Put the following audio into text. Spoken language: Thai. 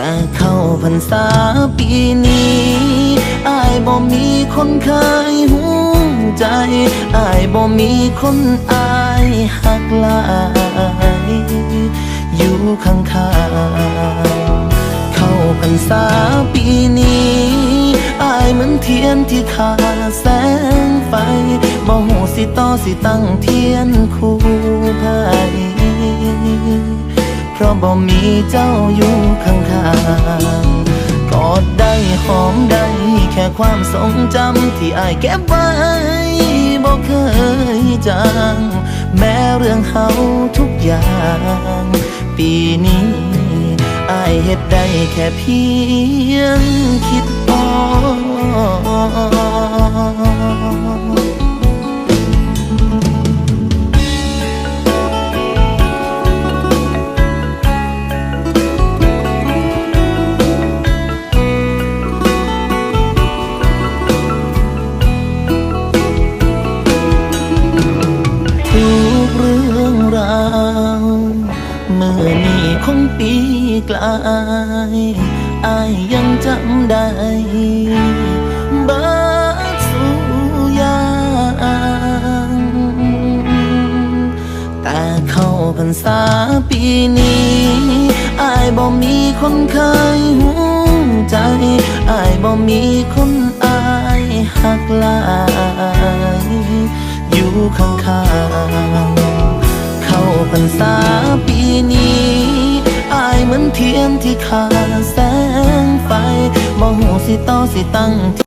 แต่เข้าพรรษาปีนี้อายบ่มีคนเคยหูใจอายบ่มีคนอายหักลายอยู่ข้างๆเข้าพรรษาปีนี้อายเหมือนเทียนที่ขาดแสงไฟบ่หูสิต่อสิตั้งเทียนคู่ไผ เพราะบ่มีเจ้าอยู่ข้างๆกอดได้หอมได้แค่ความทรงจำที่อายเก็บไว้บ่เคยจางแม้เรื่องเฮาทุกอย่าง ปีนี้อายเฮ็ดได้แค่เพียงคิด มื่อนี้คงปีกลายอายยังจำได้บิดสู่อยางแต่เข้าพรรษาปีนี้อายบ่มีคนเคยหูใจอายบ่มีคนอายหักลายอยู่ข้างๆเข้าพรรษา ที่ขาดแสงไฟบ่หูสิต่อสิตั้ง